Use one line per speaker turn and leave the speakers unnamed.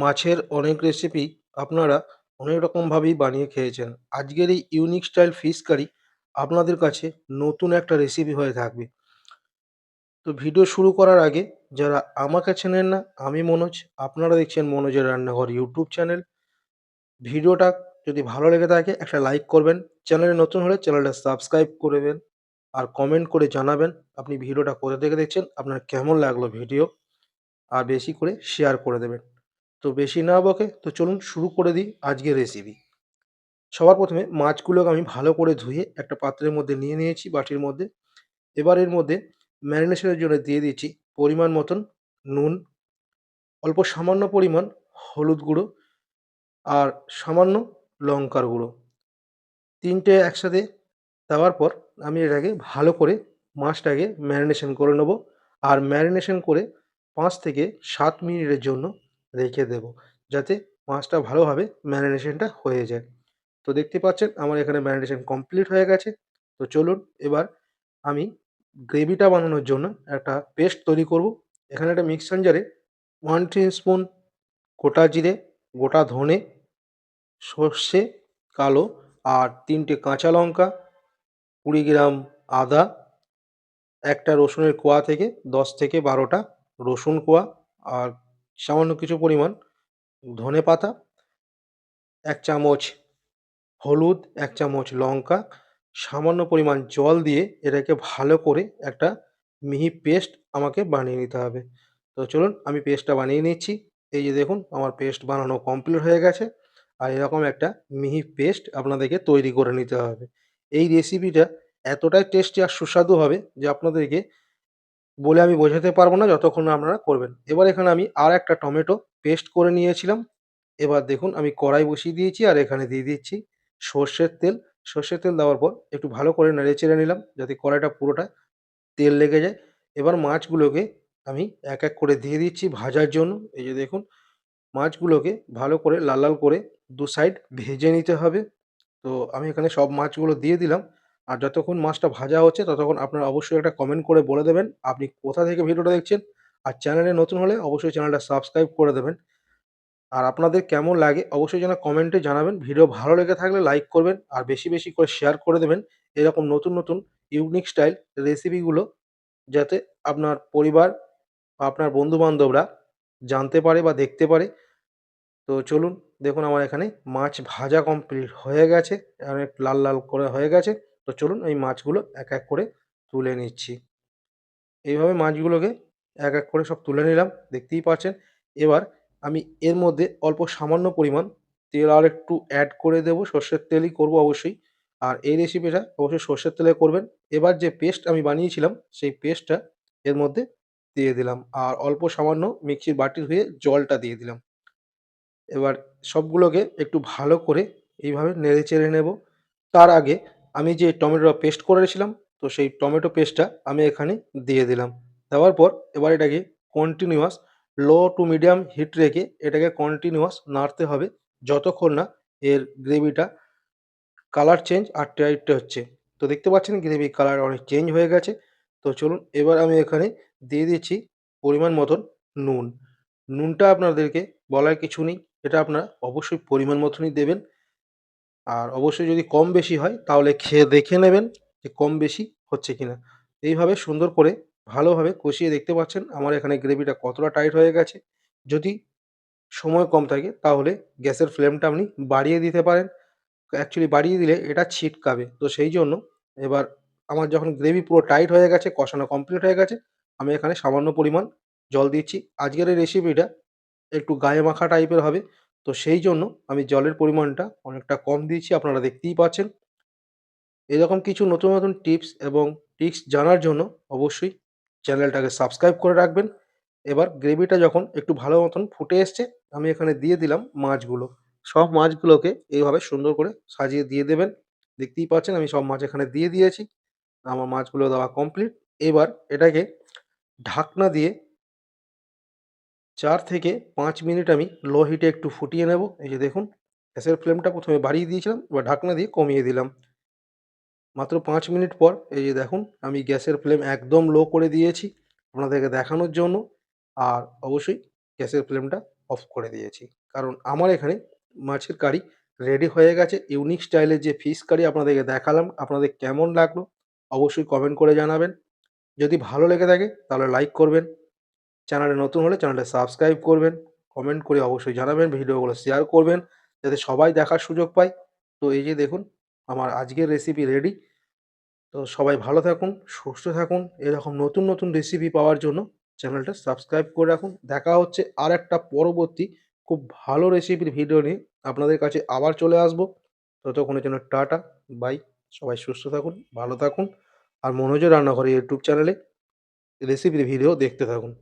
মাছের অনেক রেসিপি আপনারা অনেক রকমভাবেই বানিয়ে খেয়েছেন। আজকের এই ইউনিক স্টাইল ফিশ কারি আপনাদের কাছে নতুন একটা রেসিপি হয়ে থাকবে। তো ভিডিও শুরু করার আগে যারা আমাকে চেনেন না, আমি মনোজ। আপনারা দেখছেন মনোজের রান্নাঘর ইউটিউব চ্যানেল ভিডিওটা যদি ভালো লেগে থাকে, একটা লাইক করবেন। চ্যানেলে নতুন হলে চ্যানেলটা সাবস্ক্রাইব করবেন আর কমেন্ট করে জানাবেন আপনি ভিডিওটা কোথা থেকে দেখছেন, আপনার কেমন লাগল ভিডিও আর বেশি করে শেয়ার করে দেবেন। তো বেশি না বকে তো চলুন শুরু করে দিই আজকের রেসিপি সবার প্রথমে মাছগুলোকে আমি ভালো করে ধুয়ে একটা পাত্রের মধ্যে নিয়ে নিয়েছি বাটির মধ্যে। এবার এর মধ্যে ম্যারিনেশনের জন্য দিয়ে দিচ্ছি পরিমাণ মতন নুন, অল্প সামান্য পরিমাণ হলুদ গুঁড়ো আর সামান্য লঙ্কার গুঁড়ো। তিনটে একসাথে দেওয়ার পর আমি এটাকে ভালো করে মাছটাকে ম্যারিনেশন করে নেব। আর ম্যারিনেশন করে পাঁচ থেকে সাত মিনিটের জন্য রেখে দেব। যাতে মাছটা ভালোভাবে ম্যারিনেশনটা হয়ে যায়। তো দেখতে পাচ্ছেন আমার এখানে ম্যারিনেশন কমপ্লিট হয়ে গেছে। তো চলুন এবার আমি গ্রেভিটা বানানোর জন্য একটা পেস্ট তৈরি করব। এখানে একটা মিক্সার জারে ওয়ান স্পুন গোটা জিরে, গোটা ধনে, সর্ষে, কালো আর তিনটে কাঁচা লঙ্কা, কুড়ি গ্রাম আদা, একটা রসুনের কোয়া থেকে দশ থেকে বারোটা রসুন কোয়া আর সামান্য কিছু পরিমাণ ধনে পাতা, এক চামচ হলুদ, এক চামচ লঙ্কা, সামান্য পরিমাণ জল দিয়ে এটাকে ভালো করে একটা মিহি পেস্ট আমাকে বানিয়ে নিতে হবে। তো চলুন আমি পেস্টটা বানিয়ে নিচ্ছি। এই যে দেখুন, আমার পেস্ট বানানো কমপ্লিট হয়ে গেছে আর এরকম একটা মিহি পেস্ট আপনাদেরকে তৈরি করে নিতে হবে। এই রেসিপিটা এতটাই টেস্টি আর সুস্বাদু হবে যে আপনাদেরকে বলে আমি বোঝাতে পারব না যতক্ষণ আপনারা করবেন। এবার এখানে আমি আর একটা টমেটো পেস্ট করে নিয়েছিলাম। এবার দেখুন, আমি কড়াই বসিয়ে দিয়েছি আর এখানে দিয়ে দিচ্ছি সর্ষের তেল। সর্ষের তেল দেওয়ার পর একটু ভালো করে নেড়ে চেড়ে নিলাম যাতে কড়াইটা পুরোটা তেল লেগে যায়। এবার মাছগুলোকে আমি এক এক করে দিয়ে দিচ্ছি ভাজার জন্য। এই যে দেখুন, মাছগুলোকে ভালো করে লাল লাল করে দু সাইড ভেজে নিতে হবে। তো আমি এখানে সব মাছগুলো দিয়ে দিলাম। আর যতক্ষণ মাছটা ভাজা হচ্ছে, ততক্ষণ আপনারা অবশ্যই একটা কমেন্ট করে বলে দেবেন আপনি কোথা থেকে ভিডিওটা দেখছেন। আর চ্যানেলে নতুন হলে অবশ্যই চ্যানেলটা সাবস্ক্রাইব করে দেবেন। আর আপনাদের কেমন লাগে অবশ্যই যেন কমেন্টে জানাবেন। ভিডিও ভালো লেগে থাকলে লাইক করবেন আর বেশি বেশি করে শেয়ার করে দেবেন এরকম নতুন নতুন ইউনিক স্টাইল রেসিপিগুলো যাতে আপনার পরিবার বা আপনার বন্ধুবান্ধবরা জানতে পারে বা দেখতে পারে। তো চলুন দেখুন আমার এখানে মাছ ভাজা কমপ্লিট হয়ে গেছে। অনেক লাল লাল করে হয়ে গেছে। তো চলুন এই মাছগুলো এক এক করে তুলে নিচ্ছি। এইভাবে মাছগুলোকে এক এক করে সব তুলে নিলাম, দেখতেই পাচ্ছেন। এবার আমি এর মধ্যে অল্প সামান্য পরিমাণ তেল আর একটু অ্যাড করে দেব। সর্ষের তেলই করব অবশ্যই। আর এই রেসিপিটা অবশ্যই সর্ষের তেলে করবেন। এবার যে পেস্ট আমি বানিয়েছিলাম, সেই পেস্টটা এর মধ্যে দিয়ে দিলাম। আর অল্প সামান্য মিক্সির বাটি ধুয়ে জলটা দিয়ে দিলাম। এবার সবগুলোকে একটু ভালো করে এইভাবে নেড়ে চেড়ে নেব। তার আগে আমি যে টমেটোটা পেস্ট করেছিলাম তো সেই টমেটো পেস্টটা আমি এখানে দিয়ে দিলাম। দেওয়ার পর এবার এটাকে continuous low to medium heat রেখে এটাকে কন্টিনিউয়াস নাড়তে হবে যতক্ষণ না এর গ্রেভিটা কালার চেঞ্জ আর টাইট হচ্ছে। তো দেখতে পাচ্ছেন গ্রেভি কালার অনেক চেঞ্জ হয়ে গেছে। তো চলুন এবার আমি এখানে দিয়ে দিচ্ছি পরিমাণ মতন নুন। নুনটা আপনাদেরকে বলার কিছু নেই, এটা আপনারা অবশ্যই পরিমাণ মতনই দেবেন। আর অবশ্যই যদি কম বেশি হয়, তাহলে খেয়ে দেখে নেবেন যে কম বেশি হচ্ছে কিনা। এইভাবে সুন্দর করে ভালোভাবে কষিয়ে দেখতে পাচ্ছেন আমার এখানে গ্রেভিটা কতটা টাইট হয়ে গেছে। যদি সময় কম থাকে, তাহলে গ্যাসের ফ্লেমটা আপনি বাড়িয়ে দিতে পারেন। অ্যাকচুয়ালি বাড়িয়ে দিলে এটা ছিটকাবে। তো সেই জন্য এবার আমার যখন গ্রেভি পুরো টাইট হয়ে গেছে, কষানো কমপ্লিট হয়ে গেছে, আমি এখানে সামান্য পরিমাণ জল দিচ্ছি। আজকের এই রেসিপিটা একটু গায়ে মাখা টাইপের হবে। তো সেই জন্য আমি জলের পরিমাণটা অনেকটা কম দিয়েছি, আপনারা দেখতেই পাচ্ছেন। এরকম কিছু নতুন নতুন টিপস এবং ট্রিক্স জানার জন্য অবশ্যই চ্যানেলটাকে সাবস্ক্রাইব করে রাখবেন। এবার গ্রেভিটা যখন একটু ভালো মতন ফুটে এসছে, আমি এখানে দিয়ে দিলাম মাছগুলো। সব মাছগুলোকে এইভাবে সুন্দর করে সাজিয়ে দিয়ে দেবেন। দেখতেই পাচ্ছেন আমি সব মাছ এখানে দিয়ে দিয়েছি। আমার মাছগুলো দেওয়া কমপ্লিট। এবার এটাকে ঢাকনা দিয়ে চার থেকে পাঁচ মিনিট আমি লো হিটে একটু ফুটিয়ে নেব। এই যে দেখুন, গ্যাসের ফ্লেমটা প্রথমে বাড়িয়ে দিয়েছিলাম, এবার ঢাকনা দিয়ে কমিয়ে দিলাম। মাত্র পাঁচ মিনিট পর এই যে দেখুন, আমি গ্যাসের ফ্লেম একদম লো করে দিয়েছি আপনাদেরকে দেখানোর জন্য। আর অবশ্যই গ্যাসের ফ্লেমটা অফ করে দিয়েছি। কারণ আমার এখানে মাছের কারি রেডি হয়ে গেছে। ইউনিক স্টাইলের যে ফিশ কারি আপনাদেরকে দেখালাম, আপনাদের কেমন লাগল অবশ্যই কমেন্ট করে জানাবেন। যদি ভালো লেগে থাকে তাহলে লাইক করবেন। চ্যানেলে নতুন হলে চ্যানেলটা সাবস্ক্রাইব করবেন কমেন্ট করে অবশ্যই জানাবেন, ভিডিওগুলো শেয়ার করবেন, যাতে সবাই দেখার সুযোগ পায়। তো এই যে দেখুন, আমার আজকের রেসিপি রেডি তো সবাই ভালো থাকুন, সুস্থ থাকুন, এরকম নতুন নতুন রেসিপি পাওয়ার জন্য চ্যানেলটা সাবস্ক্রাইব করে রাখুন। দেখা হচ্ছে আর একটা পরবর্তী খুব ভালো রেসিপির ভিডিও নিয়ে আপনাদের কাছে আবার চলে আসব। ততক্ষণের জন্য টাটা বাই সবাই সুস্থ থাকুন, ভালো থাকুন, আর মনোজ রান্নাঘরে ইউটিউব চ্যানেলে রেসিপির ভিডিও দেখতে থাকুন।